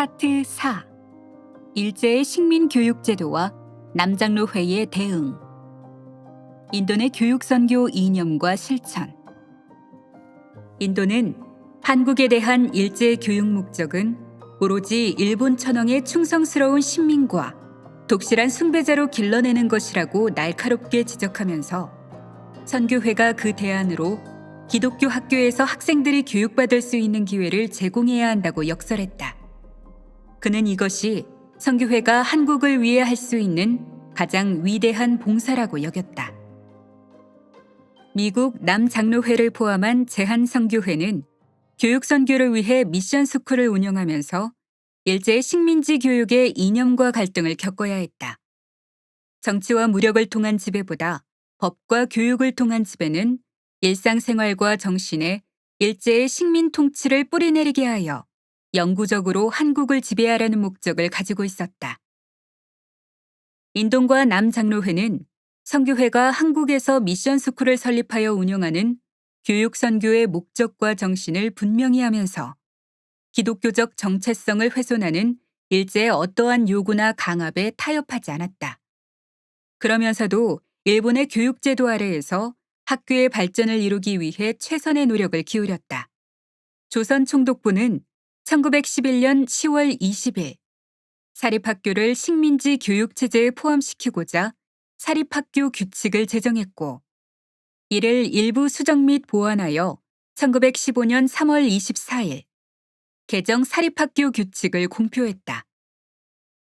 파트 4 일제의 식민 교육 제도와 남장로 회의 대응. 인도의 교육 선교 이념과 실천. 인도는 한국에 대한 일제의 교육 목적은 오로지 일본 천황의 충성스러운 신민과 독실한 숭배자로 길러내는 것이라고 날카롭게 지적하면서 선교회가 그 대안으로 기독교 학교에서 학생들이 교육받을 수 있는 기회를 제공해야 한다고 역설했다. 그는 이것이 선교회가 한국을 위해 할 수 있는 가장 위대한 봉사라고 여겼다. 미국 남장로회를 포함한 제한선교회는 교육 선교를 위해 미션 스쿨을 운영하면서 일제의 식민지 교육의 이념과 갈등을 겪어야 했다. 정치와 무력을 통한 지배보다 법과 교육을 통한 지배는 일상생활과 정신에 일제의 식민 통치를 뿌리내리게 하여 영구적으로 한국을 지배하라는 목적을 가지고 있었다. 인동과 남장로회는 선교회가 한국에서 미션 스쿨을 설립하여 운영하는 교육 선교의 목적과 정신을 분명히 하면서 기독교적 정체성을 훼손하는 일제의 어떠한 요구나 강압에 타협하지 않았다. 그러면서도 일본의 교육제도 아래에서 학교의 발전을 이루기 위해 최선의 노력을 기울였다. 조선 총독부는 1911년 10월 20일 사립학교를 식민지 교육체제에 포함시키고자 사립학교 규칙을 제정했고 이를 일부 수정 및 보완하여 1915년 3월 24일 개정 사립학교 규칙을 공표했다.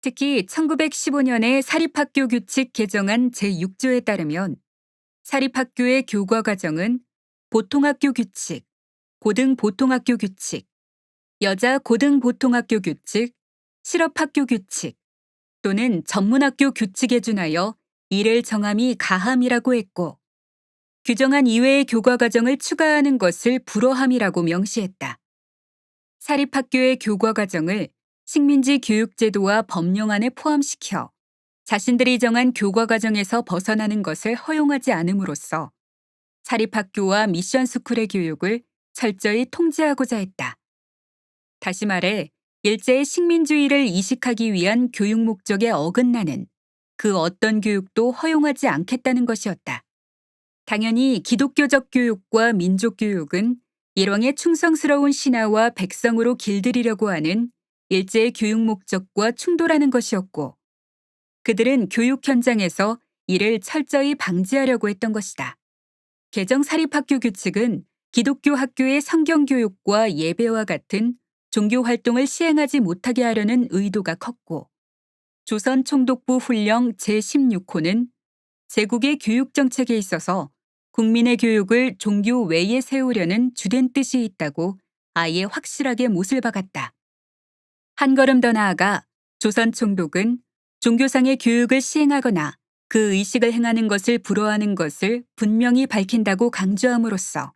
특히 1915년에 사립학교 규칙 개정안 제6조에 따르면 사립학교의 교과 과정은 보통학교 규칙, 고등보통학교 규칙, 여자 고등보통학교 규칙, 실업학교 규칙 또는 전문학교 규칙에 준하여 이를 정함이 가함이라고 했고 규정한 이외의 교과 과정을 추가하는 것을 불허함이라고 명시했다. 사립학교의 교과 과정을 식민지 교육제도와 법령 안에 포함시켜 자신들이 정한 교과 과정에서 벗어나는 것을 허용하지 않음으로써 사립학교와 미션 스쿨의 교육을 철저히 통제하고자 했다. 다시 말해 일제의 식민주의를 이식하기 위한 교육 목적에 어긋나는 그 어떤 교육도 허용하지 않겠다는 것이었다. 당연히 기독교적 교육과 민족 교육은 일왕의 충성스러운 신하와 백성으로 길들이려고 하는 일제의 교육 목적과 충돌하는 것이었고 그들은 교육 현장에서 이를 철저히 방지하려고 했던 것이다. 개정 사립학교 규칙은 기독교 학교의 성경 교육과 예배와 같은 종교 활동을 시행하지 못하게 하려는 의도가 컸고 조선 총독부 훈령 제16호는 제국의 교육 정책에 있어서 국민의 교육을 종교 외에 세우려는 주된 뜻이 있다고 아예 확실하게 못을 박았다. 한 걸음 더 나아가 조선 총독은 종교상의 교육을 시행하거나 그 의식을 행하는 것을 불허하는 것을 분명히 밝힌다고 강조함으로써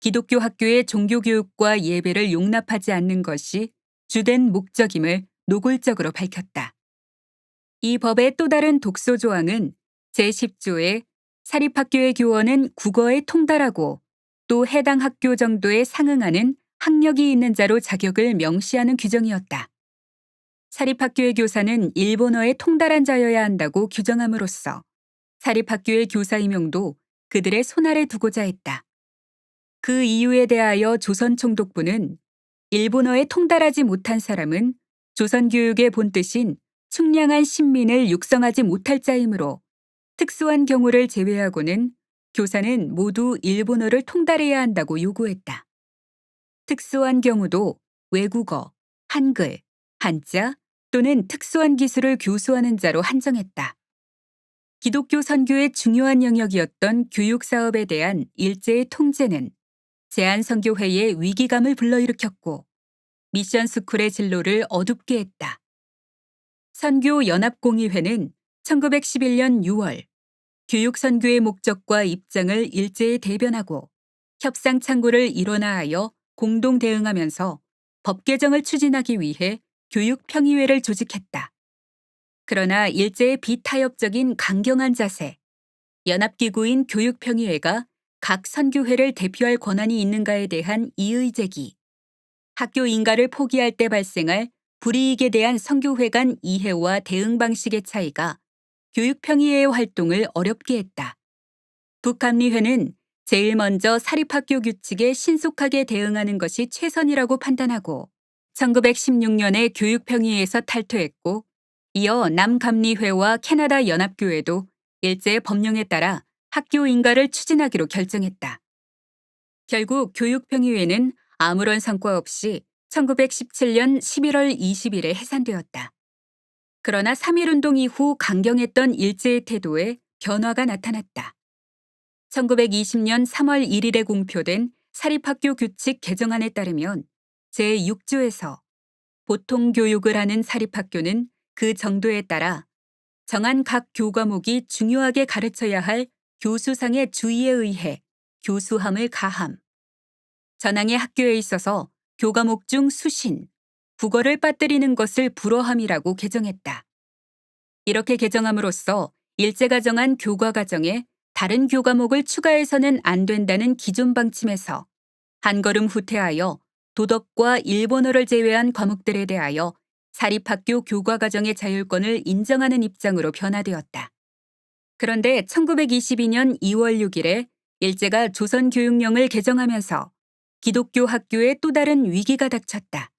기독교 학교의 종교교육과 예배를 용납하지 않는 것이 주된 목적임을 노골적으로 밝혔다. 이 법의 또 다른 독소 조항은 제10조에 사립학교의 교원은 국어에 통달하고 또 해당 학교 정도에 상응하는 학력이 있는 자로 자격을 명시하는 규정이었다. 사립학교의 교사는 일본어에 통달한 자여야 한다고 규정함으로써 사립학교의 교사 임용도 그들의 손아래 두고자 했다. 그 이유에 대하여 조선 총독부는 일본어에 통달하지 못한 사람은 조선 교육의 본뜻인 충량한 신민을 육성하지 못할 자이므로 특수한 경우를 제외하고는 교사는 모두 일본어를 통달해야 한다고 요구했다. 특수한 경우도 외국어, 한글, 한자 또는 특수한 기술을 교수하는 자로 한정했다. 기독교 선교의 중요한 영역이었던 교육 사업에 대한 일제의 통제는 제한선교회의 위기감을 불러일으켰고 미션 스쿨의 진로를 어둡게 했다. 선교 연합공의회는 1911년 6월 교육 선교의 목적과 입장을 일제에 대변하고 협상 창구를 일원화하여 공동 대응하면서 법 개정을 추진하기 위해 교육 평의회를 조직했다. 그러나 일제의 비타협적인 강경한 자세, 연합기구인 교육평의회가 각 선교회를 대표할 권한이 있는가에 대한 이의 제기, 학교 인가를 포기할 때 발생할 불이익에 대한 성교회 간 이해와 대응 방식의 차이가 교육 평의회의 활동을 어렵게 했다. 북감리회는 제일 먼저 사립학교 규칙에 신속하게 대응하는 것이 최선이라고 판단하고 1916년에 교육평의회에서 탈퇴했고 이어 남감리회와 캐나다 연합교회도 일제의 법령에 따라 학교 인가를 추진하기로 결정했다. 결국 교육평의회는 아무런 성과 없이 1917년 11월 20일에 해산되었다. 그러나 3.1운동 이후 강경했던 일제의 태도에 변화가 나타났다. 1920년 3월 1일에 공표된 사립학교 규칙 개정안에 따르면 제6조에서 보통 교육을 하는 사립학교는 그 정도에 따라 정한 각 교과목이 중요하게 가르쳐야 할 교수상의 주의에 의해 교수함을 가함. 전항의 학교에 있어서 교과목 중 수신, 국어를 빠뜨리는 것을 불허함이라고 개정했다. 이렇게 개정함으로써 일제가 정한 교과 과정에 다른 교과목을 추가해서는 안 된다는 기존 방침에서 한 걸음 후퇴하여 도덕과 일본어를 제외한 과목들에 대하여 사립학교 교과 과정의 자율권을 인정하는 입장으로 변화되었다. 그런데 1922년 2월 6일에 일제가 조선교육령을 개정하면서 기독교 학교에 또 다른 위기가 닥쳤다.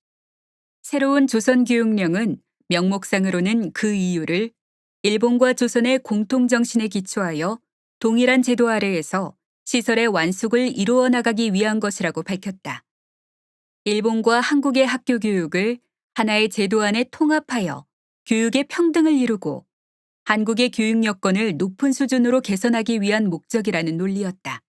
새로운 조선교육령은 명목상으로는 그 이유를 일본과 조선의 공통정신에 기초하여 동일한 제도 아래에서 시설의 완숙을 이루어 나가기 위한 것이라고 밝혔다. 일본과 한국의 학교 교육을 하나의 제도 안에 통합하여 교육의 평등을 이루고 한국의 교육 여건을 높은 수준으로 개선하기 위한 목적이라는 논리였다.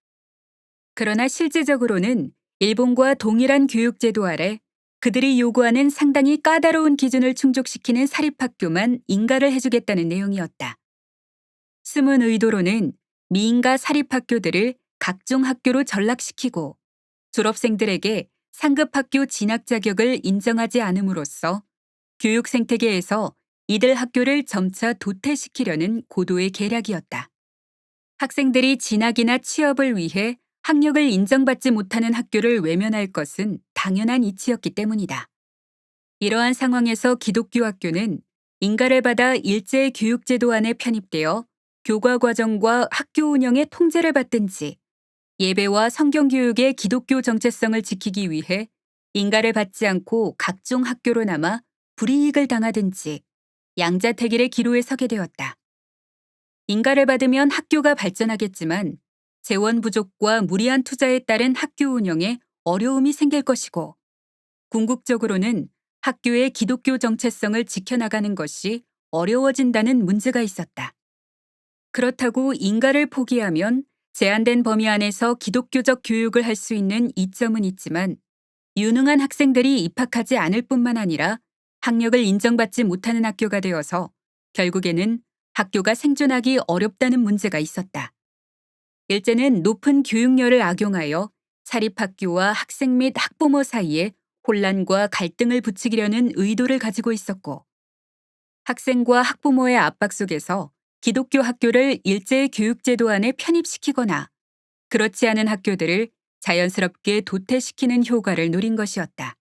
그러나 실제적으로는 일본과 동일한 교육제도 아래 그들이 요구하는 상당히 까다로운 기준을 충족시키는 사립학교만 인가를 해주겠다는 내용이었다. 숨은 의도로는 미인가 사립학교들을 각종 학교로 전락시키고 졸업생들에게 상급학교 진학 자격을 인정하지 않음으로써 교육 생태계에서 이들 학교를 점차 도태시키려는 고도의 계략이었다. 학생들이 진학이나 취업을 위해 학력을 인정받지 못하는 학교를 외면할 것은 당연한 이치였기 때문이다. 이러한 상황에서 기독교 학교는 인가를 받아 일제 교육제도 안에 편입되어 교과 과정과 학교 운영의 통제를 받든지 예배와 성경 교육의 기독교 정체성을 지키기 위해 인가를 받지 않고 각종 학교로 남아 불이익을 당하든지 양자택일의 기로에 서게 되었다. 인가를 받으면 학교가 발전하겠지만 재원 부족과 무리한 투자에 따른 학교 운영에 어려움이 생길 것이고 궁극적으로는 학교의 기독교 정체성을 지켜나가는 것이 어려워진다는 문제가 있었다. 그렇다고 인가를 포기하면 제한된 범위 안에서 기독교적 교육을 할 수 있는 이점은 있지만 유능한 학생들이 입학하지 않을 뿐만 아니라 학력을 인정받지 못하는 학교가 되어서 결국에는 학교가 생존하기 어렵다는 문제가 있었다. 일제는 높은 교육열을 악용하여 사립학교와 학생 및 학부모 사이에 혼란과 갈등을 부추기려는 의도를 가지고 있었고 학생과 학부모의 압박 속에서 기독교 학교를 일제의 교육제도 안에 편입시키거나 그렇지 않은 학교들을 자연스럽게 도태시키는 효과를 노린 것이었다.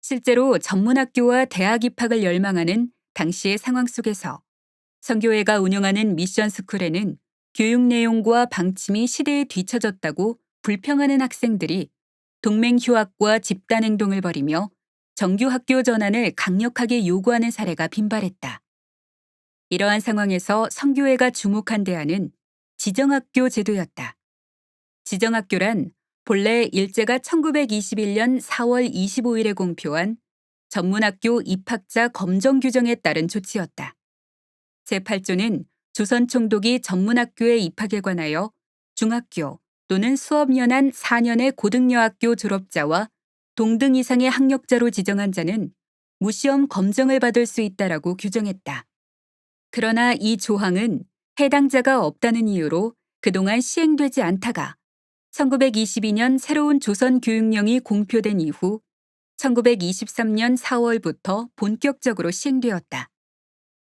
실제로 전문학교와 대학 입학을 열망하는 당시의 상황 속에서 성교회가 운영하는 미션 스쿨에는 교육 내용과 방침이 시대에 뒤처졌다고 불평하는 학생들이 동맹 휴학과 집단 행동을 벌이며 정규 학교 전환을 강력하게 요구하는 사례가 빈발했다. 이러한 상황에서 성교회가 주목한 대안은 지정학교 제도였다. 지정학교란 본래 일제가 1921년 4월 25일에 공표한 전문학교 입학자 검정 규정에 따른 조치였다. 제8조는 조선 총독이 전문학교에 입학에 관하여 중학교 또는 수업연한 4년의 고등여학교 졸업자와 동등 이상의 학력자로 지정한 자는 무시험 검정을 받을 수 있다라고 규정했다. 그러나 이 조항은 해당자가 없다는 이유로 그동안 시행되지 않다가 1922년 새로운 조선 교육령이 공표된 이후 1923년 4월부터 본격적으로 시행되었다.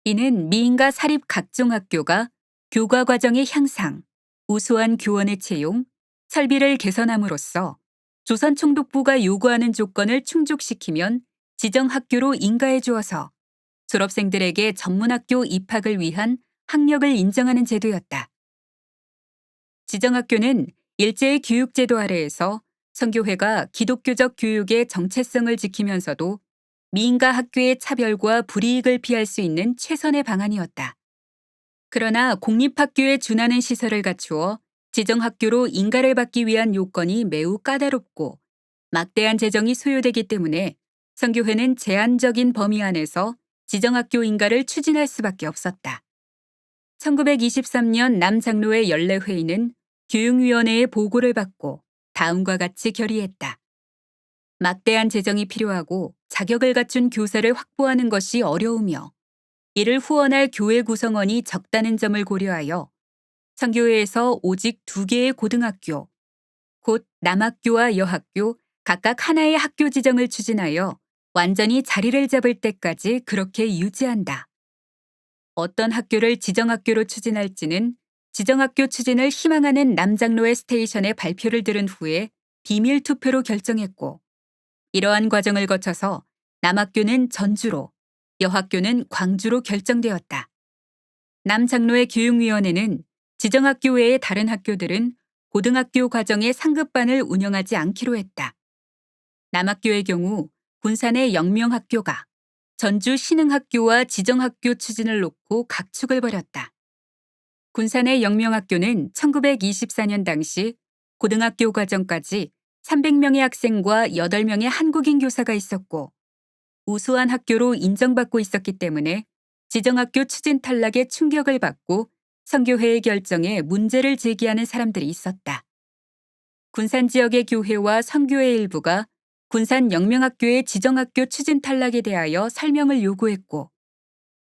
이는 미인과 사립 각종 학교가 교과 과정의 향상, 우수한 교원의 채용, 설비를 개선함으로써 조선 총독부가 요구하는 조건을 충족시키면 지정 학교로 인가해 주어서 졸업생들에게 전문학교 입학을 위한 학력을 인정하는 제도였다. 지정학교는 일제의 교육제도 아래에서 성교회가 기독교적 교육의 정체성을 지키면서도 미인가 학교의 차별과 불이익을 피할 수 있는 최선의 방안이었다. 그러나 공립학교에 준하는 시설을 갖추어 지정학교로 인가를 받기 위한 요건이 매우 까다롭고 막대한 재정이 소요되기 때문에 성교회는 제한적인 범위 안에서 지정학교 인가를 추진할 수밖에 없었다. 1923년 남장로의 연례회의는 교육위원회의 보고를 받고 다음과 같이 결의했다. 막대한 재정이 필요하고 자격을 갖춘 교사를 확보하는 것이 어려우며 이를 후원할 교회 구성원이 적다는 점을 고려하여 성교회에서 오직 두 개의 고등학교, 곧 남학교와 여학교 각각 하나의 학교 지정을 추진하여 완전히 자리를 잡을 때까지 그렇게 유지한다. 어떤 학교를 지정학교로 추진할지는 지정학교 추진을 희망하는 남장로의 스테이션의 발표를 들은 후에 비밀 투표로 결정했고 이러한 과정을 거쳐서 남학교는 전주로, 여학교는 광주로 결정되었다. 남장로의 교육위원회는 지정학교 외의 다른 학교들은 고등학교 과정의 상급반을 운영하지 않기로 했다. 남학교의 경우 군산의 영명학교가 전주 신흥학교와 지정학교 추진을 놓고 각축을 벌였다. 군산의 영명학교는 1924년 당시 고등학교 과정까지 300명의 학생과 8명의 한국인 교사가 있었고 우수한 학교로 인정받고 있었기 때문에 지정학교 추진 탈락의 충격을 받고 성교회의 결정에 문제를 제기하는 사람들이 있었다. 군산 지역의 교회와 성교회 일부가 군산 영명학교의 지정학교 추진 탈락에 대하여 설명을 요구했고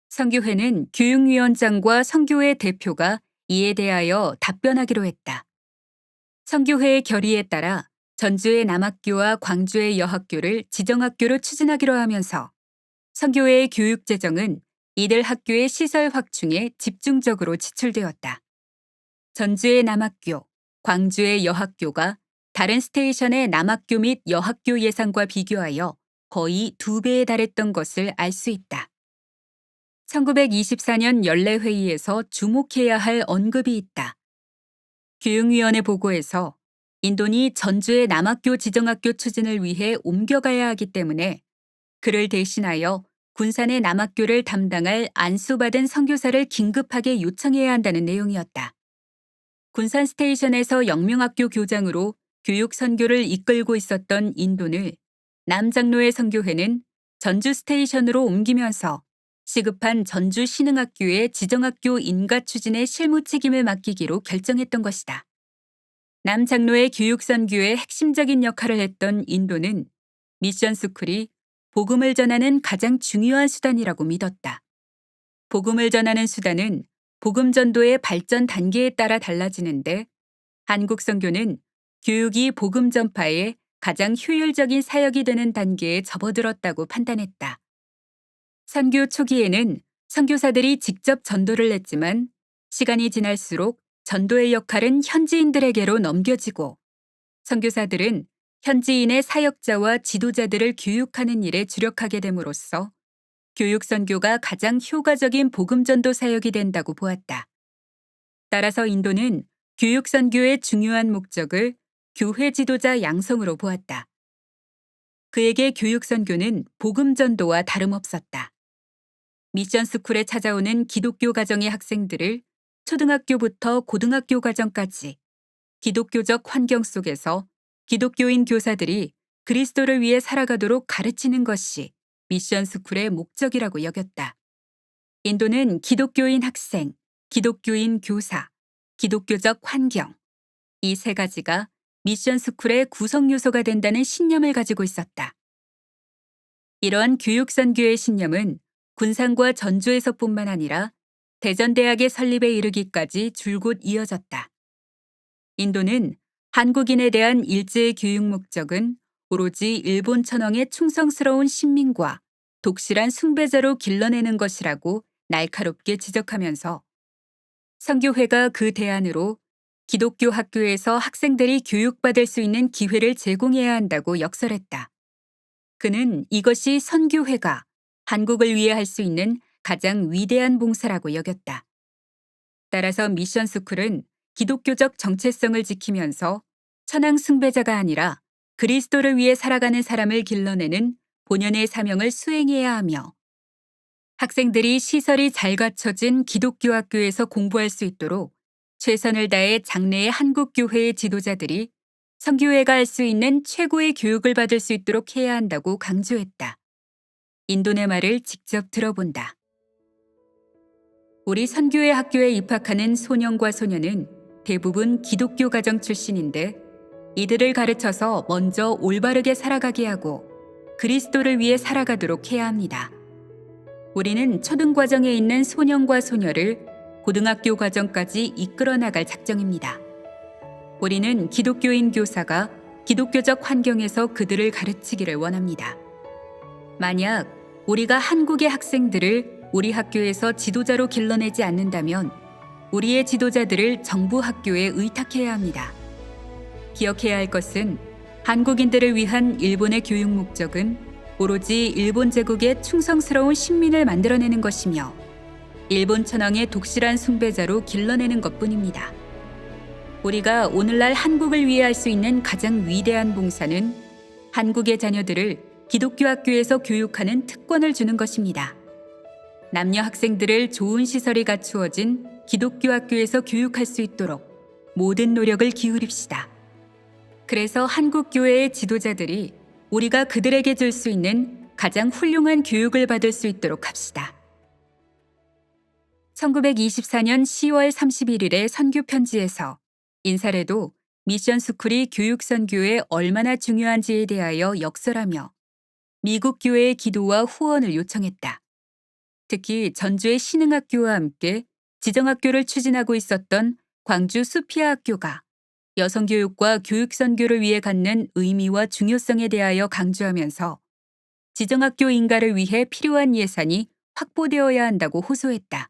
성교회는 교육위원장과 성교회 대표가 이에 대하여 답변하기로 했다. 성교회의 결의에 따라 전주의 남학교와 광주의 여학교를 지정학교로 추진하기로 하면서 성교회의 교육 재정은 이들 학교의 시설 확충에 집중적으로 지출되었다. 전주의 남학교, 광주의 여학교가 다른 스테이션의 남학교 및 여학교 예산과 비교하여 거의 두 배에 달했던 것을 알 수 있다. 1924년 연례회의에서 주목해야 할 언급이 있다. 교육위원회 보고에서 인도니 전주의 남학교 지정학교 추진을 위해 옮겨가야 하기 때문에 그를 대신하여 군산의 남학교를 담당할 안수받은 선교사를 긴급하게 요청해야 한다는 내용이었다. 군산 스테이션에서 영명학교 교장으로 교육 선교를 이끌고 있었던 인도를 남장로의 선교회는 전주 스테이션으로 옮기면서 시급한 전주 신흥학교의 지정학교 인가 추진의 실무 책임을 맡기기로 결정했던 것이다. 남장로의 교육 선교의 핵심적인 역할을 했던 인도는 미션 스쿨이 복음을 전하는 가장 중요한 수단이라고 믿었다. 복음을 전하는 수단은 복음 전도의 발전 단계에 따라 달라지는데 한국 선교는 교육이 복음 전파에 가장 효율적인 사역이 되는 단계에 접어들었다고 판단했다. 선교 초기에는 선교사들이 직접 전도를 했지만 시간이 지날수록 전도의 역할은 현지인들에게로 넘겨지고 선교사들은 현지인의 사역자와 지도자들을 교육하는 일에 주력하게 됨으로써 교육 선교가 가장 효과적인 복음 전도 사역이 된다고 보았다. 따라서 인도는 교육 선교의 중요한 목적을 교회 지도자 양성으로 보았다. 그에게 교육 선교는 복음 전도와 다름없었다. 미션 스쿨에 찾아오는 기독교 가정의 학생들을 초등학교부터 고등학교 과정까지 기독교적 환경 속에서 기독교인 교사들이 그리스도를 위해 살아가도록 가르치는 것이 미션 스쿨의 목적이라고 여겼다. 인도는 기독교인 학생, 기독교인 교사, 기독교적 환경, 이 세 가지가 미션 스쿨의 구성 요소가 된다는 신념을 가지고 있었다. 이러한 교육선교의 신념은 군산과 전주에서뿐만 아니라 대전대학의 설립에 이르기까지 줄곧 이어졌다. 인도는 한국인에 대한 일제의 교육 목적은 오로지 일본 천황의 충성스러운 신민과 독실한 숭배자로 길러내는 것이라고 날카롭게 지적하면서 성교회가 그 대안으로 기독교 학교에서 학생들이 교육받을 수 있는 기회를 제공해야 한다고 역설했다. 그는 이것이 선교회가 한국을 위해 할 수 있는 가장 위대한 봉사라고 여겼다. 따라서 미션 스쿨은 기독교적 정체성을 지키면서 천황 숭배자가 아니라 그리스도를 위해 살아가는 사람을 길러내는 본연의 사명을 수행해야 하며 학생들이 시설이 잘 갖춰진 기독교 학교에서 공부할 수 있도록 최선을 다해 장래의 한국 교회의 지도자들이 성교회가 할 수 있는 최고의 교육을 받을 수 있도록 해야 한다고 강조했다. 인도네 말을 직접 들어본다. 우리 선교회 학교에 입학하는 소년과 소녀는 대부분 기독교 가정 출신인데 이들을 가르쳐서 먼저 올바르게 살아가게 하고 그리스도를 위해 살아가도록 해야 합니다. 우리는 초등 과정에 있는 소년과 소녀를 고등학교 과정까지 이끌어 나갈 작정입니다. 우리는 기독교인 교사가 기독교적 환경에서 그들을 가르치기를 원합니다. 만약 우리가 한국의 학생들을 우리 학교에서 지도자로 길러내지 않는다면 우리의 지도자들을 정부 학교에 의탁해야 합니다. 기억해야 할 것은 한국인들을 위한 일본의 교육 목적은 오로지 일본 제국의 충성스러운 신민을 만들어내는 것이며 일본 천황의 독실한 숭배자로 길러내는 것뿐입니다. 우리가 오늘날 한국을 위해 할 수 있는 가장 위대한 봉사는 한국의 자녀들을 기독교 학교에서 교육하는 특권을 주는 것입니다. 남녀 학생들을 좋은 시설이 갖추어진 기독교 학교에서 교육할 수 있도록 모든 노력을 기울입시다. 그래서 한국 교회의 지도자들이 우리가 그들에게 줄 수 있는 가장 훌륭한 교육을 받을 수 있도록 합시다. 1924년 10월 31일의 선교 편지에서 인사래도 미션 스쿨이 교육 선교에 얼마나 중요한지에 대하여 역설하며 미국 교회의 기도와 후원을 요청했다. 특히 전주의 신흥학교와 함께 지정학교를 추진하고 있었던 광주 수피아 학교가 여성교육과 교육선교를 위해 갖는 의미와 중요성에 대하여 강조하면서 지정학교 인가를 위해 필요한 예산이 확보되어야 한다고 호소했다.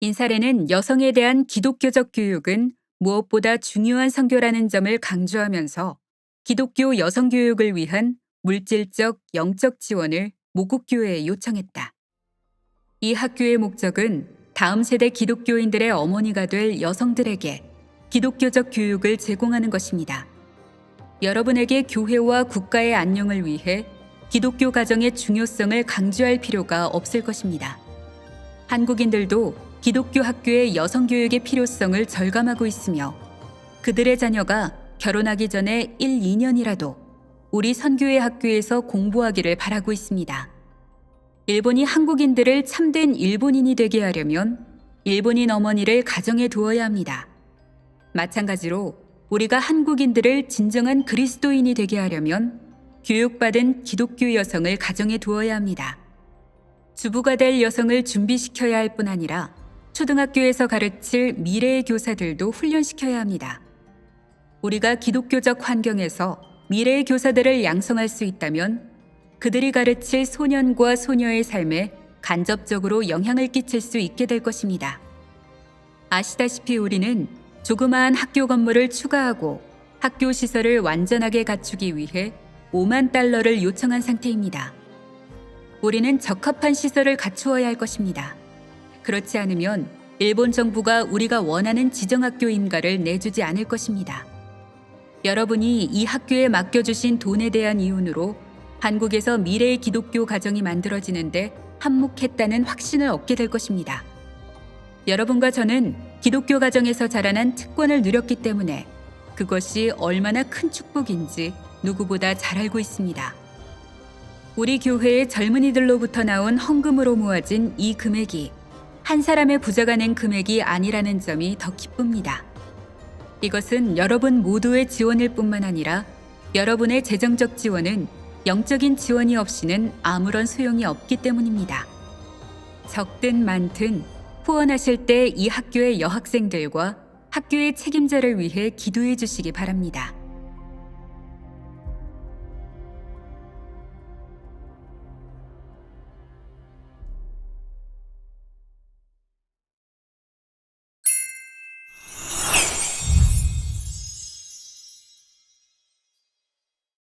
인사례는 여성에 대한 기독교적 교육은 무엇보다 중요한 선교라는 점을 강조하면서 기독교 여성교육을 위한 물질적, 영적 지원을 모국교회에 요청했다. 이 학교의 목적은 다음 세대 기독교인들의 어머니가 될 여성들에게 기독교적 교육을 제공하는 것입니다. 여러분에게 교회와 국가의 안녕을 위해 기독교 가정의 중요성을 강조할 필요가 없을 것입니다. 한국인들도 기독교 학교의 여성 교육의 필요성을 절감하고 있으며 그들의 자녀가 결혼하기 전에 1, 2년이라도 우리 선교회 학교에서 공부하기를 바라고 있습니다. 일본이 한국인들을 참된 일본인이 되게 하려면 일본인 어머니를 가정에 두어야 합니다. 마찬가지로 우리가 한국인들을 진정한 그리스도인이 되게 하려면 교육받은 기독교 여성을 가정에 두어야 합니다. 주부가 될 여성을 준비시켜야 할 뿐 아니라 초등학교에서 가르칠 미래의 교사들도 훈련시켜야 합니다. 우리가 기독교적 환경에서 미래의 교사들을 양성할 수 있다면 그들이 가르칠 소년과 소녀의 삶에 간접적으로 영향을 끼칠 수 있게 될 것입니다. 아시다시피 우리는 조그마한 학교 건물을 추가하고 학교 시설을 완전하게 갖추기 위해 5만 달러를 요청한 상태입니다. 우리는 적합한 시설을 갖추어야 할 것입니다. 그렇지 않으면 일본 정부가 우리가 원하는 지정학교 임가를 내주지 않을 것입니다. 여러분이 이 학교에 맡겨주신 돈에 대한 이윤으로 한국에서 미래의 기독교 가정이 만들어지는데 한몫했다는 확신을 얻게 될 것입니다. 여러분과 저는 기독교 가정에서 자라난 특권을 누렸기 때문에 그것이 얼마나 큰 축복인지 누구보다 잘 알고 있습니다. 우리 교회의 젊은이들로부터 나온 헌금으로 모아진 이 금액이 한 사람의 부자가 낸 금액이 아니라는 점이 더 기쁩니다. 이것은 여러분 모두의 지원일 뿐만 아니라 여러분의 재정적 지원은 영적인 지원이 없이는 아무런 소용이 없기 때문입니다. 적든 많든 후원하실 때 이 학교의 여학생들과 학교의 책임자를 위해 기도해 주시기 바랍니다.